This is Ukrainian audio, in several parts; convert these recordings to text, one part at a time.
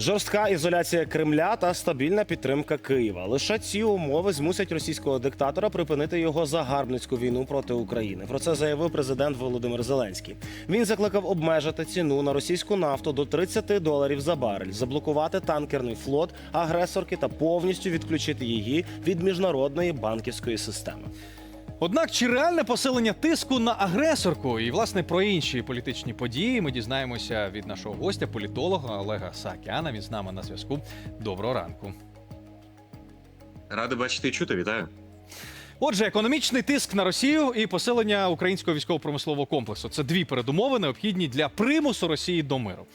Жорстка ізоляція Кремля та стабільна підтримка Києва. Лише ці умови змусять російського диктатора припинити його загарбницьку війну проти України. Про це заявив президент Володимир Зеленський. Він закликав обмежити ціну на російську нафту до 30 доларів за барель, заблокувати танкерний флот агресорки та повністю відключити її від міжнародної банківської системи. Однак чи реальне посилення тиску на агресорку і власне про інші політичні події ми дізнаємося від нашого гостя, політолога Олега Саакяна. Він з нами на зв'язку. Доброго ранку. Радий бачити і чути, вітаю. Отже, економічний тиск на Росію і посилення українського військово-промислового комплексу це дві передумови, необхідні для примусу Росії до миру.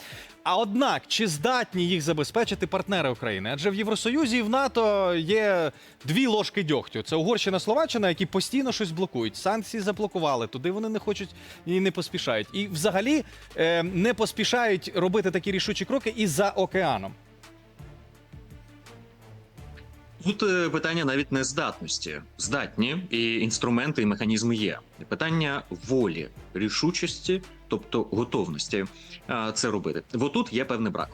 А однак, чи здатні їх забезпечити партнери України? Адже в Євросоюзі і в НАТО є дві ложки дьогтю. Це Угорщина, Словаччина, які постійно щось блокують. Санкції заблокували, туди вони не хочуть і не поспішають. І взагалі е, не поспішають робити такі рішучі кроки і за океаном. Тут е, питання навіть не здатності. Здатні і інструменти, і механізми є. Питання волі, рішучості, тобто готовності це робити. Бо тут є певний брак.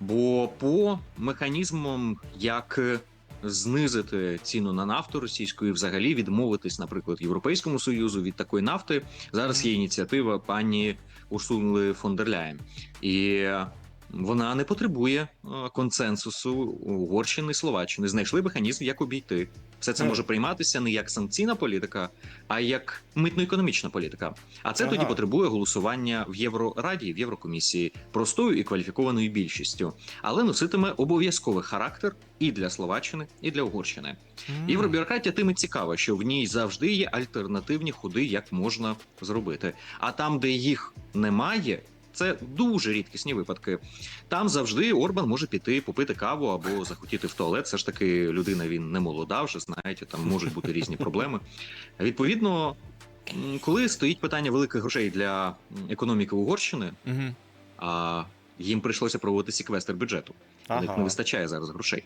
Бо по механізмам, як е, знизити ціну на нафту російську і взагалі відмовитись, наприклад, Європейському Союзу від такої нафти, зараз є ініціатива пані Урсули фон дер Ляєн. І вона не потребує е, консенсусу Угорщини, Словаччини. Знайшли механізм, як обійти. Все це може прийматися не як санкційна політика, а як митно-економічна політика. А це Ага. тоді потребує голосування в Єврораді, в Єврокомісії простою і кваліфікованою більшістю, але носитиме обов'язковий характер і для Словаччини, і для Угорщини. Євробюрократія тим і цікава, що в ній завжди є альтернативні ходи, як можна зробити. А там, де їх немає. Це дуже рідкісні випадки. Там завжди Орбан може піти попити каву або захотіти в туалет. Все ж таки, людина він не молода, вже знаєте, там можуть бути різні проблеми. Відповідно, коли стоїть питання великих грошей для економіки Угорщини, а їм прийшлося проводити секвестр бюджету. У них не вистачає зараз грошей.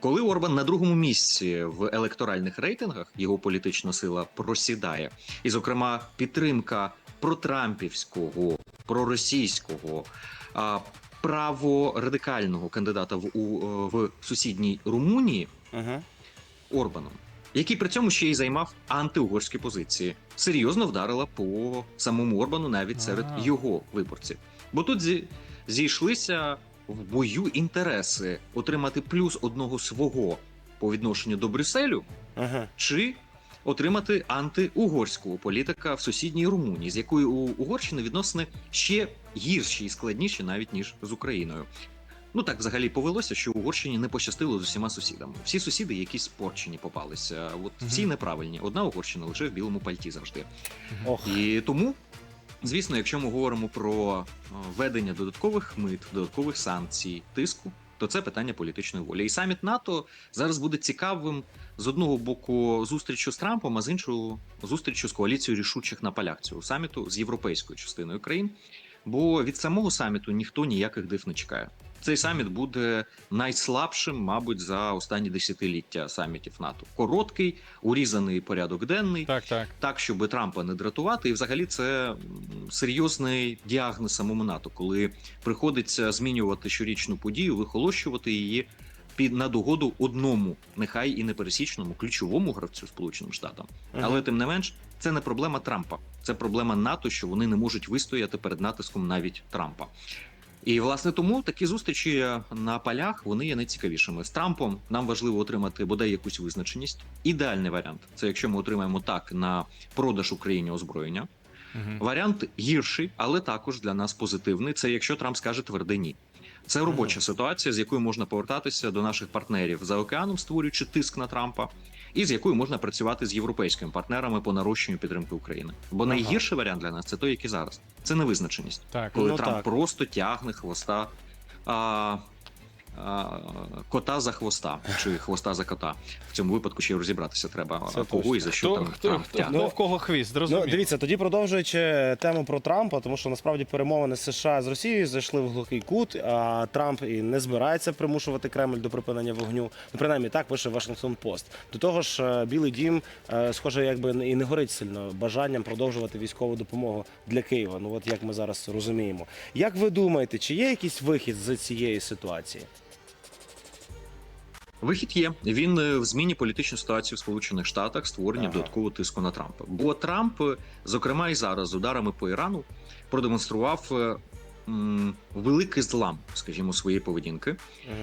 Коли Орбан на другому місці в електоральних рейтингах його політична сила просідає, і, зокрема, підтримка протрампівського, проросійського, праворадикального кандидата в, у, е, в сусідній Румунії Угу. Орбаном, який при цьому ще й займав антиугорські позиції, серйозно вдарила по самому Орбану навіть серед А. його виборців. Бо тут зі, зійшлися в бою інтереси отримати плюс одного свого по відношенню до Брюсселю, Угу. чи отримати антиугорського політика в сусідній Румунії, з якою у Угорщини відносини ще гірші і складніші навіть ніж з Україною. Ну так взагалі повелося, що Угорщині не пощастило з усіма сусідами. Всі сусіди якісь спорчені попалися. От всі неправильні. Одна Угорщина лише в білому пальті завжди. Ох. І тому, звісно, якщо ми говоримо про е, введення додаткових мит, додаткових санкцій, тиску, то це питання політичної волі. І саміт НАТО зараз буде цікавим з одного боку зустрічю з Трампом, а з іншого зустрічю з коаліцією рішучих на полях цього саміту з європейською частиною країн. Бо від самого саміту ніхто ніяких див не чекає. Цей саміт буде найслабшим, мабуть, за останні десятиліття самітів НАТО. Короткий, урізаний порядок денний, Так, так. так, щоб Трампа не дратувати. І взагалі це серйозний діагноз самому НАТО, коли приходиться змінювати щорічну подію, вихолощувати її під на догоду одному, нехай і непересічному ключовому гравцю Сполученим Штатам. Мгм. Але тим не менш, це не проблема Трампа, це проблема НАТО, що вони не можуть вистояти перед натиском навіть Трампа. І власне тому такі зустрічі на полях вони є найцікавішими. З Трампом нам важливо отримати бодай якусь визначеність. Ідеальний варіант це якщо ми отримаємо так на продаж Україні озброєння. Мгм. Варіант гірший, але також для нас позитивний. Це якщо Трамп скаже тверде ні. Це робоча ситуація, з якою можна повертатися до наших партнерів за океаном, створюючи тиск на Трампа, і з якою можна працювати з європейськими партнерами по нарощенню підтримки України. Бо Ага. найгірший варіант для нас це той, який зараз. Це невизначеність Так. коли Ну, Трамп так. просто тягне хвоста а, кота за хвоста чи хвоста за кота. В цьому випадку ще й розібратися треба Це кого точно. і за що Хто, там хто, Трамп хто, тягне. хто в кого хвіст, Ну, дивіться, тоді продовжуючи тему про Трампа, тому що насправді перемовини США з Росією зайшли в глухий кут. А Трамп і не збирається примушувати Кремль до припинення вогню. Ну, принаймні так пише Вашингтон Пост. До того ж, е, Білий Дім, е, схоже, якби і не горить сильно бажанням продовжувати військову допомогу для Києва. Ну от як ми зараз розуміємо. Як ви думаєте, чи є якийсь вихід з цієї ситуації? Вихід є. Він е, в зміні політичної ситуації в Сполучених Штатах створення Ага. додаткового тиску на Трампа. Бо Трамп, е, зокрема і зараз, з ударами по Ірану, продемонстрував е, м, великий злам, скажімо, своєї поведінки,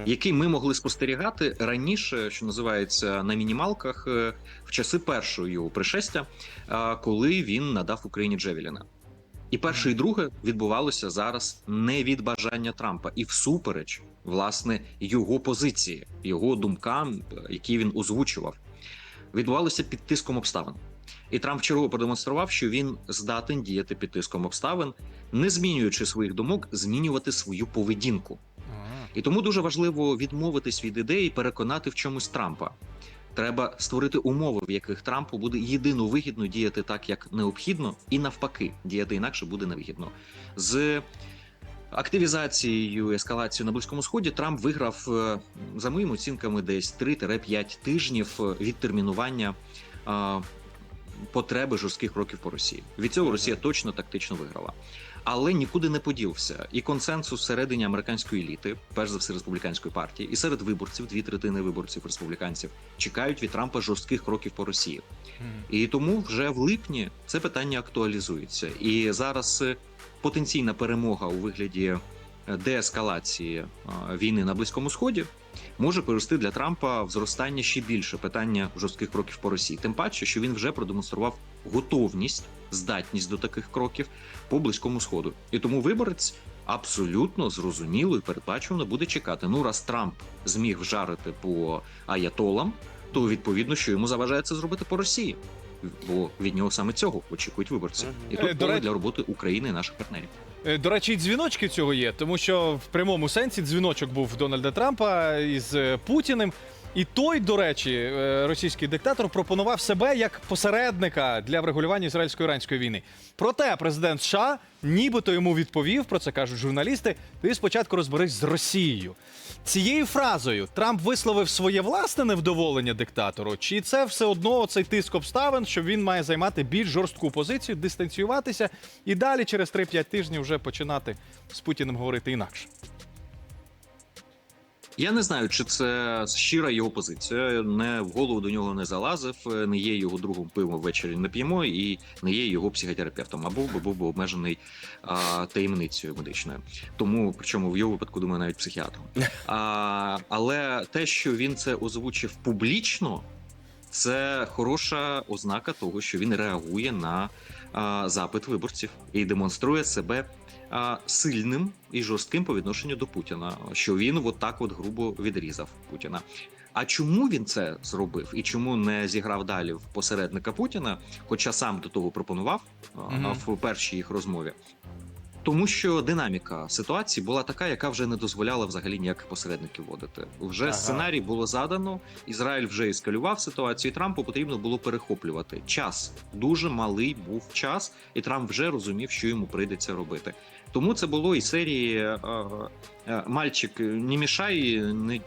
який ми могли спостерігати раніше, що називається на мінімалках, в часи першого його пришестя, коли він надав Україні Джевеліна. І перше і друге відбувалося зараз не від бажання Трампа і всупереч власне його позиції, його думкам, які він озвучував, відбувалося під тиском обставин. І Трамп чергово продемонстрував, що він здатен діяти під тиском обставин, не змінюючи своїх думок, змінювати свою поведінку. І тому дуже важливо відмовитись від ідеї, переконати в чомусь Трампа. Треба створити умови, в яких Трампу буде єдино вигідно діяти так, як необхідно, і навпаки, діяти інакше буде невигідно. З активізацією, ескалацією на близькому сході Трамп виграв е, за моїми оцінками десь 3-5 тижнів від відтермінування е, потреби жорстких кроків по Росії. Від цього Росія точно тактично виграла. Але нікуди не подівся. І консенсус всередині американської еліти, перш за все республіканської партії, і серед виборців, дві третини виборців республіканців, чекають від Трампа жорстких кроків по Росії. І тому вже в липні це питання актуалізується. І зараз е, потенційна перемога у вигляді е, деескалації е, війни на близькому сході може привести для Трампа в зростання ще більше питання жорстких кроків по Росії. Тим паче, що він вже продемонстрував готовність, здатність до таких кроків по близькому сходу. І тому виборець абсолютно зрозуміло і передбачувано буде чекати. Ну, раз Трамп зміг вжарити по аятолам, то відповідно, що йому заважає це зробити по Росії. Бо від нього саме цього очікують виборці, і тут поле для роботи України і наших партнерів. Е, До речі, і дзвіночки цього є, тому що в прямому сенсі дзвіночок був Дональда Трампа із е, Путіним. І той, до речі, е, російський диктатор пропонував себе як посередника для врегулювання ізраїльсько-іранської війни. Проте президент США нібито йому відповів, про це кажуть журналісти. Ти спочатку розберись з Росією. Цією фразою Трамп висловив своє власне невдоволення диктатору, чи це все одно цей тиск обставин, що він має займати більш жорстку позицію, дистанціюватися і далі через 3-5 тижнів вже починати з Путіним говорити інакше. Я не знаю, чи це щира його позиція. Не в голову до нього не залазив, не є його другом пивом ввечері не п'ємо, і не є його психотерапевтом. Або був би обмежений а, таємницею медичною. Тому, причому в його випадку, думаю, навіть психіатром. А, але те, що він це озвучив публічно, це хороша ознака того, що він реагує на а, запит виборців і демонструє себе сильним і жорстким по відношенню до Путіна, що він от так от грубо відрізав Путіна. А чому він це зробив і чому не зіграв далі в посередника Путіна, хоча сам до того пропонував Мгм. в першій їх розмові? Тому що динаміка ситуації була така, яка вже не дозволяла взагалі ніяких посередників вводити. Вже Ага. сценарій було задано. Ізраїль вже ескалював ситуацію. і Трампу потрібно було перехоплювати час. Дуже малий був час, і Трамп вже розумів, що йому прийдеться робити. Тому це було і серії е, е, мальчик, не мішай, не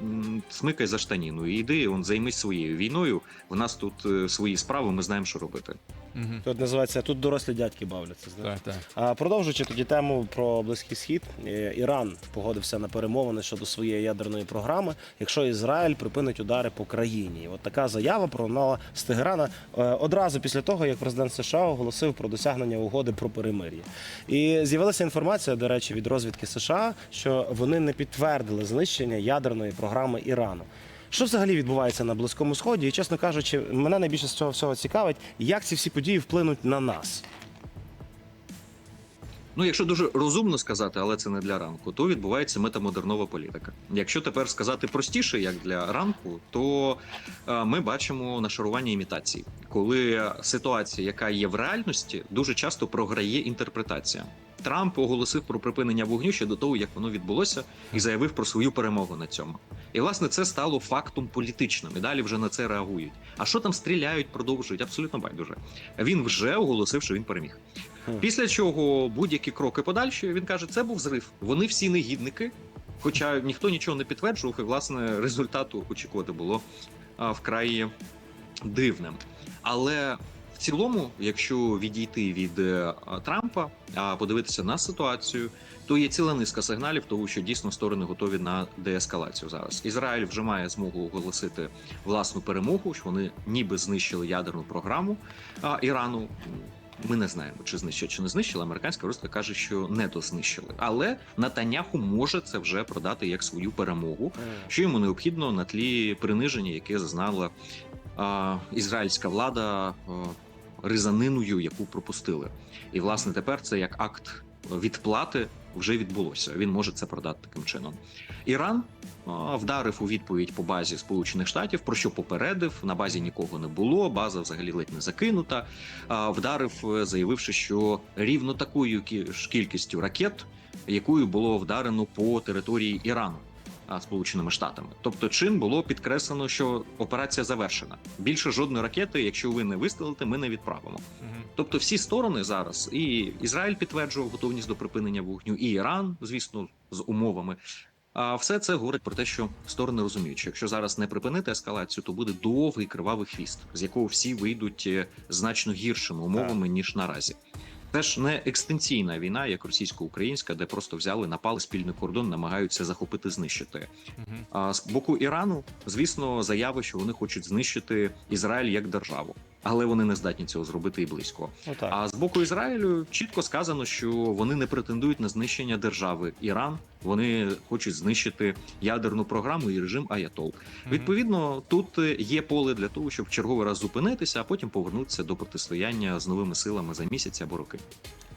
смикай за штаніну. Іди, он займись своєю війною. У нас тут е, свої справи, ми знаємо, що робити. Угу. Тут називається тут дорослі дядьки бавляться. знаєш. Так, так. А продовжуючи тоді тему про близький схід, е, Іран погодився на перемовини щодо своєї ядерної програми, якщо Ізраїль припинить удари по країні. І От така заява пролунала з Тегерана е, одразу після того, як президент США оголосив про досягнення угоди про перемир'я. І з'явилася інформація, до речі, від розвідки США, що вони не підтвердили знищення ядерної програми Ірану. Що взагалі відбувається на Близькому Сході? І, чесно кажучи, мене найбільше з цього всього цікавить, як ці всі події вплинуть на нас. Ну, якщо дуже розумно сказати, але це не для ранку, то відбувається метамодернова політика. Якщо тепер сказати простіше, як для ранку, то е, ми бачимо нашарування імітацій, коли ситуація, яка є в реальності, дуже часто програє інтерпретація. Трамп оголосив про припинення вогню ще до того, як воно відбулося, і заявив про свою перемогу на цьому. І власне це стало фактом політичним. І далі вже на це реагують. А що там стріляють, продовжують? Абсолютно байдуже. Він вже оголосив, що він переміг. Після чого будь-які кроки подальші він каже, це був зрив. Вони всі негідники. Хоча ніхто нічого не підтверджував, і власне результату очікувати було а, вкрай дивним. Але в цілому, якщо відійти від е, Трампа, а подивитися на ситуацію, то є ціла низка сигналів, того що дійсно сторони готові на деескалацію зараз. Ізраїль вже має змогу оголосити власну перемогу, що вони ніби знищили ядерну програму а, Ірану. Ми не знаємо, чи знищили, чи не знищили. Американська розвідка каже, що не дознищили. Але Натаняху може це вже продати як свою перемогу, що йому необхідно на тлі приниження, яке зазнала а, ізраїльська влада а, ризаниною, яку пропустили. І власне тепер це як акт відплати вже відбулося. Він може це продати таким чином. Іран вдарив у відповідь по базі Сполучених Штатів, про що попередив. На базі нікого не було. База взагалі ледь не закинута. Вдарив, заявивши, що рівно такою ж кількістю ракет, якою було вдарено по території Ірану. Сполученими Штатами, тобто чин було підкреслено, що операція завершена. Більше жодної ракети, якщо ви не вистрелите, ми не відправимо. Тобто, всі сторони зараз і Ізраїль підтверджував готовність до припинення вогню, і Іран, звісно, з умовами. А все це говорить про те, що сторони розуміють, що якщо зараз не припинити ескалацію, то буде довгий кривавий хвіст, з якого всі вийдуть е, значно гіршими умовами ніж наразі. Це ж не екстенційна війна, як російсько-українська, де просто взяли, напали спільний кордон, намагаються захопити, знищити. А з боку Ірану, звісно, заяви, що вони хочуть знищити Ізраїль як державу, але вони не здатні цього зробити і близько. Отак. А з боку Ізраїлю чітко сказано, що вони не претендують на знищення держави Іран. Вони хочуть знищити ядерну програму і режим Аятол. Мгм. Відповідно, тут є поле для того, щоб черговий раз зупинитися, а потім повернутися до протистояння з новими силами за місяць або роки.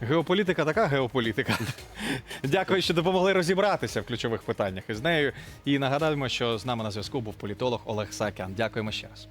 Геополітика така геополітика. Дякую, що допомогли розібратися в ключових питаннях із нею. І нагадаємо, що з нами на зв'язку був політолог Олег Сакян. Дякуємо ще раз.